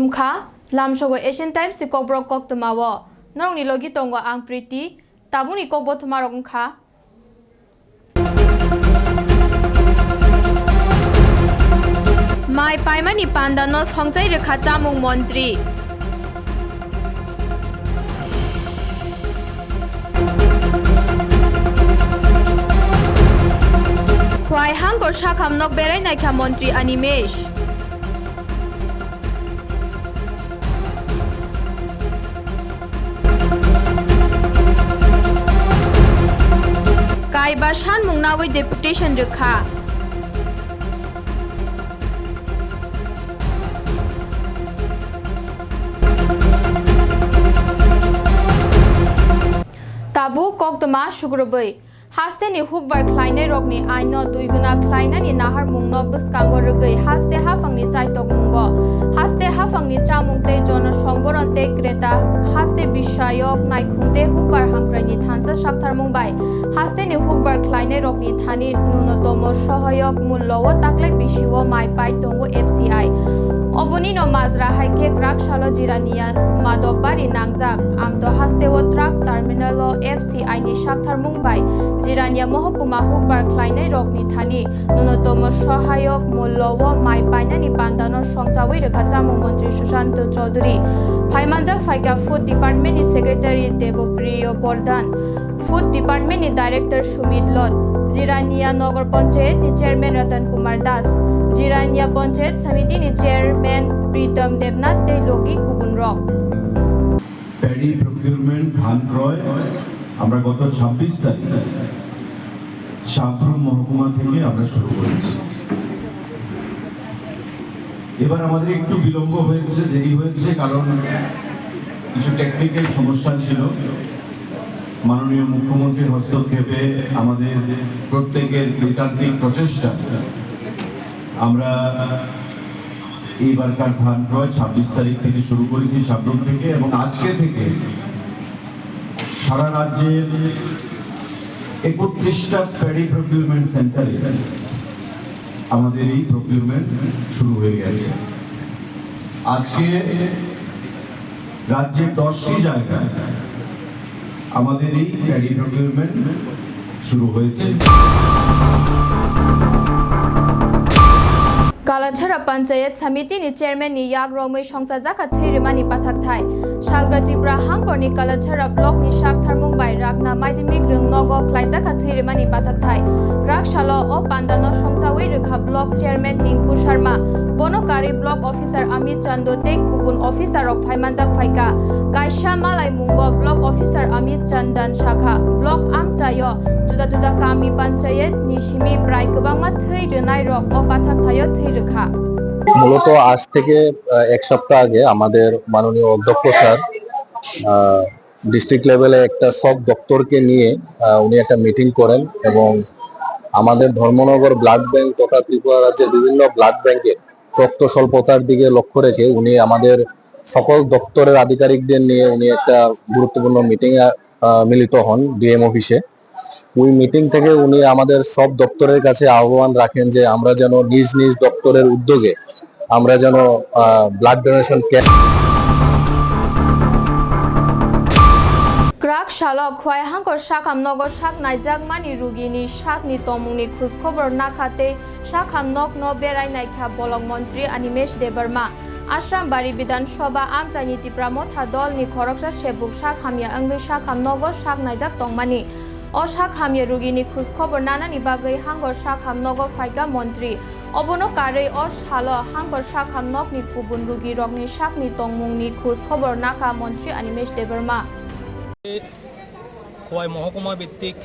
lumkha lamshogo asian times si kokbro kok tamawo norong ni logi tongwa ang priti tabuni kokbo tumarok kha mai paimani pandano songjai rekha chamung মন্ত্রী খোয়াই হাঙ্গর শাখাম নক বেড়াই নাইখা মন্ত্রী অনিমেষ কাইবা সানমুং নাওই ডেপুটেশন রেখা tabu kokdama sugrobai haste ni hukbar khlainai rokni aino duiguna khlainani nahar mungno buskango rugai haste hafangni chaitok mungo haste hafangni kreta haste bishayok naikhungte hukbar hamkrani thansa shakthar mungbai haste ni hukbar khlainai rokni thani nunotomo সহায়ক মূল্য ও তাকলাই বেশিও মাই পাই তঙ্গু FCI অবনি ন মাজরা হাইকে ক্রাক সালো জিরানিয়া মাদবারি নাংজাক আমতো হাস্তে ও ট্রাক টার্মিনাল ও এফসিআই নি সাকথার মুম্বাই জিরানিয়া মহকুমা হুকবার খ্লাইনাই রকনি থানি ন্যূনতম সহায়ক মূল্য ও মাই পাইনানি পান্দানোর সংচাওই রেখা চামু মন্ত্রী সুশান্ত চৌধুরী ফাইমানজাক ফাইকা ফুড ডিপার্টমেন্টনি সেক্রেটারি দেবপ্রিয় বর্ধন ফুড ডিপার্টমেন্টনি ডাইরেক্টর সুমিত লট জিরানিয়া নগর পঞ্চায়েতনি চেয়ারম্যান রতন কুমার দাস জিরানিয়া পঞ্চায়েত সমিতিনি চেয়ারম্যান প্রীতম দেবনাথ তেলোকি কুবুন রক। প্যাডি প্রকিউরমেন্ট ধান ক্রয়। আমরা গত ছাব্বিশ তারিখ সাবরুম মহকুমা থেকে আমরা শুরু করেছি। এবার আমাদের একটু বিলম্ব হয়েছে, দেরি হয়েছে, কারণ কিছু টেকনিক্যাল সমস্যা ছিল। মাননীয় মুখ্যমন্ত্রীর হস্তক্ষেপে আমাদের প্রত্যেকের ঐকান্তিক প্রচেষ্টা আমরা এইবারকার ধান ক্রয়? ছাব্বিশ তারিখ থেকে শুরু করেছি সাবরুম থেকে এবং আজকে থেকে সারা রাজ্যের একত্রিশটা প্যাডি প্রকিউরমেন্ট সেন্টারে আমাদের এই প্রকিউরমেন্ট শুরু হয়ে গেছে। আজকে রাজ্যের দশটি জায়গায় আমাদের এই প্যাডি প্রকিউরমেন্ট শুরু হয়েছে। কালাছাড়া পঞ্চায়েত সমিতিনি চেয়ারম্যান ইয়াগ রমৈ সংসাজাকা থৈরিমানি পাথাক থাই। সাগরা ত্রিপুরা হাংকরনি কালাছড়া ব্লক নি শাক থারমুংবাই রাগনা মাইদিমিক রং নগ খ্লাইজাকা থৈরিমানি পাথাক থাই। গ্রাক শাল ও পান্দানো সংচাওই রেখা ব্লক চেয়ারম্যান টিঙ্কু শর্মা। বনকারী ব্লক অফিসার আমির চান্দ তেক অফিসার অফিসারক ফাইমানজাক ফাইকা, কাইশা মালাই মুঙ্গ ব্লক অফিসার আমির চান্দান শাখা, ব্লক আমচায় জুদা জুদা কামি পঞ্চায়েত, নিশিমি প্রায় গবাং থৈ রনাই রক ও পাথাক থায় থৈ রখা মূলত আজ থেকে এক সপ্তাহ আগে আমাদের মাননীয় অধ্যক্ষ স্যার ডিস্ট্রিক্ট লেভেলে একটা সব দপ্তরকে নিয়ে উনি একটা মিটিং করেন এবং আমাদের ধর্মনগর ব্লাড ব্যাংক তথা ত্রিপুরা রাজ্যের বিভিন্ন ব্লাড ব্যাংকের রক্ত স্বল্পতার দিকে লক্ষ্য রেখে উনি আমাদের সকল দপ্তরের আধিকারিকদের নিয়ে উনি একটা গুরুত্বপূর্ণ মিটিং মিলিত হন ডিএম অফিসে ওই মিটিং থেকে উনি আমাদের সব দপ্তরের কাছে আহ্বান রাখেন যে আমরা যেন নিজ নিজ দপ্তরের উদ্যোগে আমরা যেন ব্লাড ডোনেশন ক্যাম্প খোয়াই হাঙ্কর শাখাম নগর শাক নাইজাক মানি রুগিনি শাকনি তমুংনি খুশ খবর না খাতে। শাখাম নক ন বেড়াই নাইখা বলক মন্ত্রী অনিমেষ দেববর্মা। আশ্রাম বাড়ি বিধানসভা আমচাইনি টিপ্রামথা দলনি খরকসা সেবুক শাক হামিয়া অঙ্গৈ শাখাম নগর শাক নাইজাক তংমানি। ও শাক হামিয়া রুগিনি খুশ খবর নানানি বাগৈ হাঙ্গর শাখাম নগর ফাইকা মন্ত্রী। অবনো কারে অ শাল হাঙ্গর শাক শাখাম নকনি কুবুন রুগী রগনি শাকনি তংমুংনি খুশ খবর নাকা মন্ত্রী অনিমেষ দেববর্মা খোয়াই মহকুমা ভিত্তিক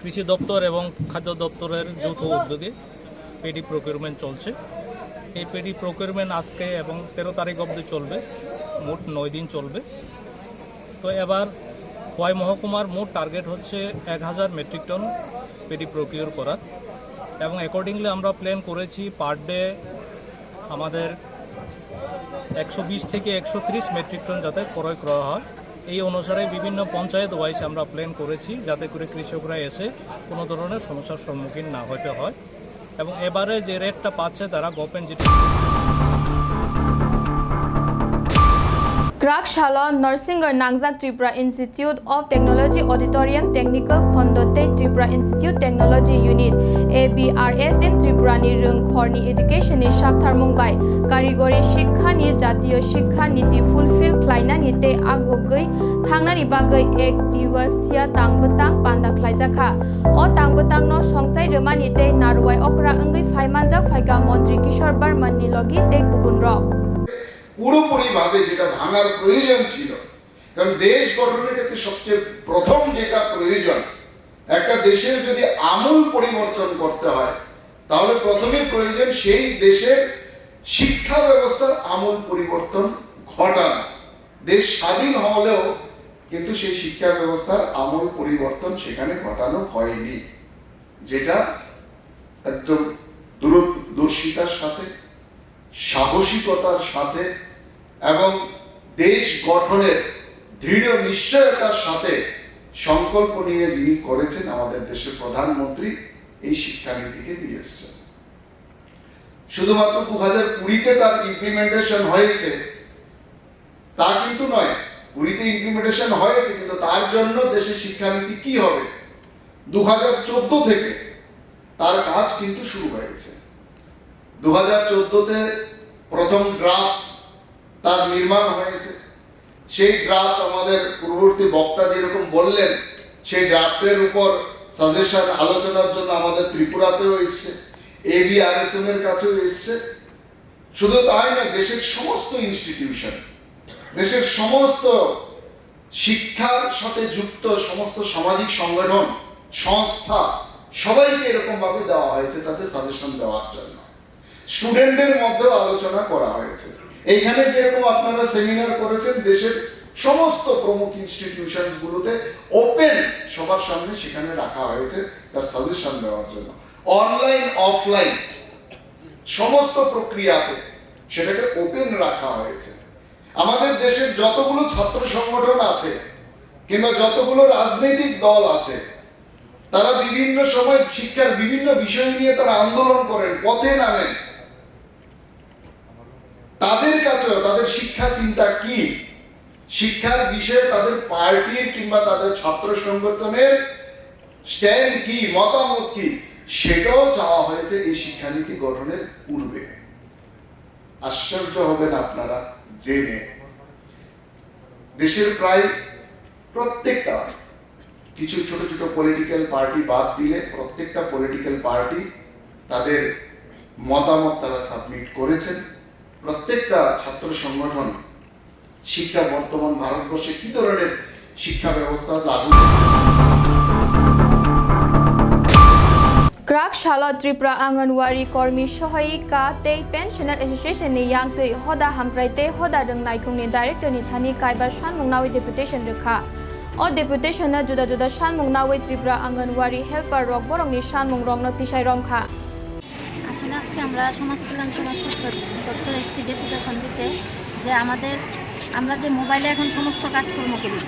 কৃষি দপ্তর এবং খাদ্য দপ্তরের যৌথ উদ্যোগে পেডি প্রকিউরমেন্ট চলছে। এই পেডি প্রকিউরমেন্ট আজকে এবং তেরো তারিখ অবধি চলবে, মোট নয় দিন চলবে। তো এবার খোয়াই মহকুমার মোট টার্গেট হচ্ছে এক হাজার মেট্রিক টন পেডি প্রকিউর করার এবং অ্যাকর্ডিংলি আমরা প্ল্যান করেছি পার ডে আমাদের একশো বিশ থেকে একশো ত্রিশ মেট্রিক টন যাতে ক্রয় করা হয়। এই অনুসারে বিভিন্ন পঞ্চায়েত ওয়াইজ আমরা প্ল্যান করেছি যাতে করে কৃষকরা এসে কোনো ধরনের সমস্যার সম্মুখীন না হতে হয়। এবং এবারে যে রেটটা পাচ্ছে তারা গোপেন যেটি ক্রাকশালা নার্সিংগর নাংজাক Tripura institute of technology auditorium technical খন্ডতে Tripura institute technology unit A B R S M Tripura নি রং খরনি এডুকেশনের সাক্ষার মুম্বাই। কারিগরি শিক্ষা নি জাতীয় শিক্ষা নীতি ফুলফিল ক্লাইনা থাংনানি বাগৈ এক দিবস থিয়া তাংবতাং পান্ডা খাইজাখা ও তাংবতাং no সংচাই রমা নিতে নারওয়াই অকরা অঙ্গৈ ফাইমানজাক ফাইকা মন্ত্রী কিশোর বর্মন ni লগি তে কুবুন রক পুরোপুরিভাবে যেটা ভাঙার প্রয়োজন ছিল কারণ দেশ গঠনের ক্ষেত্রে সবচেয়ে প্রথম যেটা প্রয়োজন একটা দেশের যদি আমূল পরিবর্তন করতে হয় তাহলে প্রথমে প্রয়োজন সেই দেশের শিক্ষা ব্যবস্থার আমূল পরিবর্তন ঘটানো দেশ স্বাধীন হলেও কিন্তু সেই শিক্ষা ব্যবস্থার আমূল পরিবর্তন সেখানে ঘটানো হয়নি, যেটা একদম দূরদর্শিতার সাথে, সাহসিকতার সাথে এবং দেশ গঠনের দৃঢ় নিশ্চয়তার সাথে সংকল্প নিয়ে যিনি করেছেন আমাদের দেশের প্রধানমন্ত্রী, এই শিক্ষানীতিকে নিয়ে এসছেন। শুধুমাত্র দু হাজার কুড়িতে তার ইমপ্লিমেন্টেশন হয়েছে তা কিন্তু নয়। কুড়িতে ইমপ্লিমেন্টেশন হয়েছে, কিন্তু তার জন্য দেশের শিক্ষানীতি কি হবে? দু হাজার চোদ্দ থেকে তার কাজ কিন্তু শুরু হয়েছে। দু হাজার চোদ্দতে প্রথম ড্রাফট তার নির্মাণ হয়েছে। সেই ড্রাফট আমাদের পূর্ববর্তী বক্তা যেরকম বললেন, সেই ড্রাফটের উপর সাজেশন আলোচনার জন্য আমাদের ত্রিপুরাতেও এসছে এবিআরএসএম এর কাছেও এসছে। শুধু তাই না দেশের সমস্ত ইনস্টিটিউশন দেশের সমস্ত শিক্ষার সাথে যুক্ত সমস্ত সামাজিক সংগঠন, সংস্থা, সবাইকে এরকম ভাবে দেওয়া হয়েছে তাদের সাজেশন দেওয়ার জন্য। স্টুডেন্টদের মধ্যেও আলোচনা করা হয়েছে। এইখানে যেরকম আপনারা সেমিনার করেছেন, দেশের সমস্ত প্রমুখ ইনস্টিটিউশন গুলোতে ওপেন সবার সামনে সেখানে রাখা হয়েছে, তার সাজেশন দেওয়ার জন্য। অনলাইন অফলাইন সমস্ত প্রক্রিয়াতে সেটাকে ওপেন রাখা হয়েছে। আমাদের দেশের যতগুলো ছাত্র সংগঠন আছে কিংবা যতগুলো রাজনৈতিক দল আছে, তারা বিভিন্ন সময় শিক্ষার বিভিন্ন বিষয় নিয়ে তারা আন্দোলন করেন, পথে নামেন। তাদের কাছেও তাদের শিক্ষা চিন্তা কি? শিক্ষার বিষয়ে তাদের পার্টির কিংবা তাদের ছাত্র সংগঠনের স্ট্যান্ড কি, মতামত কি? সেটাও চাওয়া হয়েছে এই শিক্ষানীতি গঠনের পূর্বে। আশ্চর্য হবেন আপনারা। জেনে দেশের প্রায় প্রত্যেকটা কিছু ছোট ছোট পলিটিক্যাল পার্টি বাদ দিলে প্রত্যেকটা পলিটিক্যাল পার্টি তাদের মতামত তারা সাবমিট করেছেন। প্রত্যেকটা ছাত্র সংগঠন, শিক্ষা বর্তমান ভারতবর্ষে কি ধরনের শিক্ষা ব্যবস্থা লাগু গ্রাক শালা ত্রিপুরা আঙ্গনওয়াড়ি কর্মী সহায়িকা তে pensioner association ni yang tei hoda hamprai te hoda rung naikung ni director ni thani kaiba shanmung nawi deputation rekha o deputation na juda juda shanmung nawi Tripura anganwadi helper rock বরং ni shanmung rong na tisai rong kha আসলে আজকে আমরা সমাজ কল্যাণ সমাজ দপ্তর এসেছি deputation দিতে যে আমাদের আমরা যে মোবাইলে এখন সমস্ত কাজকর্ম করি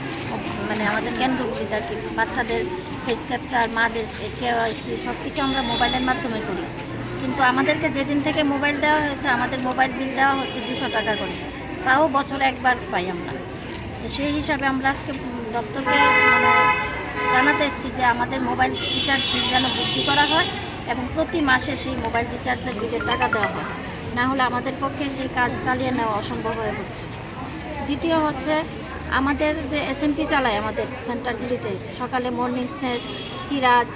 মানে আমাদের কেন্দ্রগুলিতে আর কি বাচ্চাদের ফেস ক্যাপচার মাদের কেওয়াইসি সব কিছু আমরা মোবাইলের মাধ্যমে করি। কিন্তু আমাদেরকে যেদিন থেকে মোবাইল দেওয়া হয়েছে, আমাদের মোবাইল বিল দেওয়া হচ্ছে দুশো টাকা করে। তাও বছরে একবার পাই আমরা। সেই হিসাবে আমরা আজকে দপ্তরকে মানে জানাতে এসেছি যে আমাদের মোবাইল রিচার্জ বিল যেন বৃদ্ধি করা হয় এবং প্রতি মাসে সেই মোবাইল রিচার্জের বিলের টাকা দেওয়া হয়। না হলে আমাদের পক্ষে সেই কাজ চালিয়ে নেওয়া অসম্ভব হয়ে পড়ছে। দ্বিতীয় হচ্ছে আমাদের যে এসএমপি চালায় আমাদের সেন্টারগুলিতে সকালে মর্নিং স্ন্যাক্স চিরাজ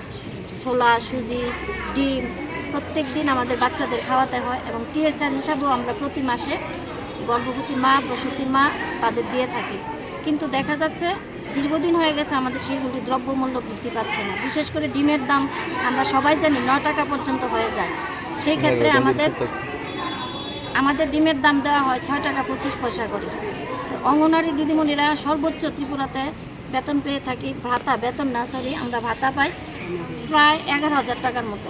ছোলা সুজি ডিম প্রত্যেক দিন আমাদের বাচ্চাদের খাওয়াতে হয় এবং টিএচআর হিসাবেও আমরা প্রতি মাসে গর্ভবতী মা প্রসূতির মা তাদের দিয়ে থাকি। কিন্তু দেখা যাচ্ছে দীর্ঘদিন হয়ে গেছে আমাদের সেইগুলি দ্রব্যমূল্য বৃদ্ধি পাচ্ছে না। বিশেষ করে ডিমের দাম আমরা সবাই জানি ন টাকা পর্যন্ত হয়ে যায়। সেই ক্ষেত্রে আমাদের আমাদের ডিমের দাম দেওয়া হয় ছয় টাকা পঁচিশ পয়সা করে। অঙ্গনারী দিদিমণিরা সর্বোচ্চ ত্রিপুরাতে বেতন পেয়ে থাকি। ভাতা বেতন না সরি আমরা ভাতা পাই প্রায় এগারো হাজার টাকার মতো।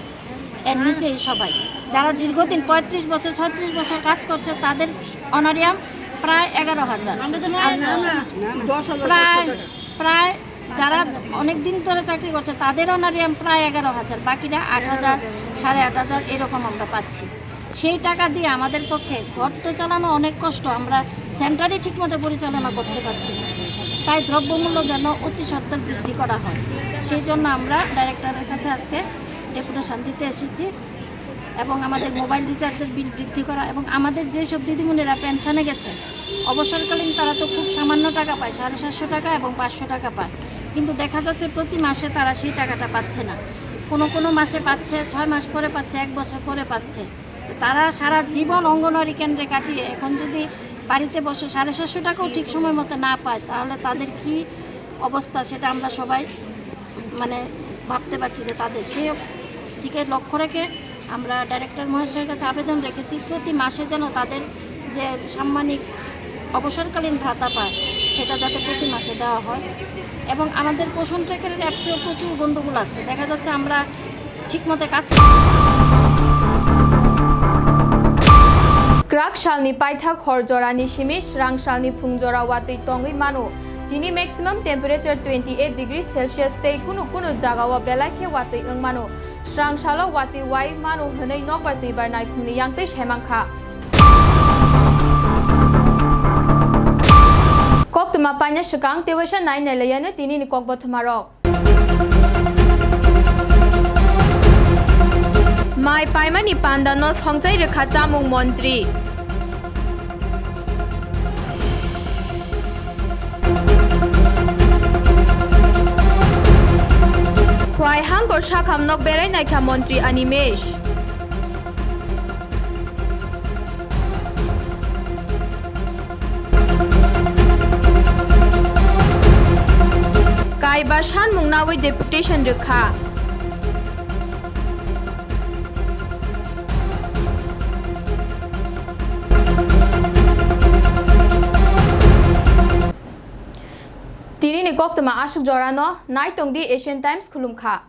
এর নিচেই সবাই। যারা দীর্ঘদিন পঁয়ত্রিশ বছর ছত্রিশ বছর কাজ করছে তাদের অনারিয়াম প্রায় এগারো হাজার। প্রায় প্রায় যারা অনেক দিন ধরে চাকরি করছে তাদের অনারিয়াম প্রায় এগারো হাজার বাকিরা আট হাজার সাড়ে আট হাজার এরকম আমরা পাচ্ছি। সেই টাকা দিয়ে আমাদের পক্ষে ঘর তো চালানো অনেক কষ্ট। আমরা সেন্টারই ঠিকমতো পরিচালনা করতে পারছি না। তাই দ্রব্যমূল্য যেন অতি সত্তর বৃদ্ধি করা হয়। সেই জন্য আমরা ডাইরেক্টরের কাছে আজকে ডেপুটেশন দিতে এসেছি এবং আমাদের মোবাইল রিচার্জের বিল বৃদ্ধি করা এবং আমাদের যেসব দিদিমণিরা পেনশনে গেছে, অবসরকালীন তারা তো খুব সামান্য টাকা পায়, সাড়ে সাতশো টাকা এবং পাঁচশো টাকা পায়। কিন্তু দেখা যাচ্ছে প্রতি মাসে তারা সেই টাকাটা পাচ্ছে না। কোনো কোনো মাসে পাচ্ছে, ছয় মাস পরে পাচ্ছে, এক বছর পরে পাচ্ছে। তারা সারা জীবন অঙ্গনওয়াড়ি কেন্দ্রে কাটিয়ে এখন যদি বাড়িতে বসে সাড়ে সাতশো টাকাও ঠিক সময় মতো না পায়, তাহলে তাদের কি অবস্থা সেটা আমরা সবাই মানে ভাবতে পারছি যে তাদের সে দিকে লক্ষ্য রেখে আমরা ডাইরেক্টর মহাশয়ের কাছে আবেদন রেখেছি, প্রতি মাসে যেন তাদের যে সাম্মানিক অবসরকালীন ভাতা পায় সেটা যাতে প্রতি মাসে দেওয়া হয়। এবং আমাদের পোষণ ট্র্যাকের অ্যাপসেও প্রচুর গণ্ডগোল আছে, দেখা যাচ্ছে আমরা ঠিকমতো কাজ Ni shimish rang shalni phung jora watui tongui mano tini maximum temperature 28 degree celsius tei kunu kunu jaga wa belai ke watui ang mano srang shalo watui wai mano hanai nok parti barnai khungni yangtei shemangkha kok tuma panya shikang tewasha nai nelayane tini ni kok bothumarok মাই পাইমানি পান্ডানো সংজাই রেখা চামুং মন্ত্রী খোয়াই হাঙ্গর শাখামনক বেড়াই নাইখা মন্ত্রী অনিমেষ কাইবা সানমুং নাওই deputation রেখা Tini ni gok tama asuk jorano, nai tong di Asian Times khulum kha.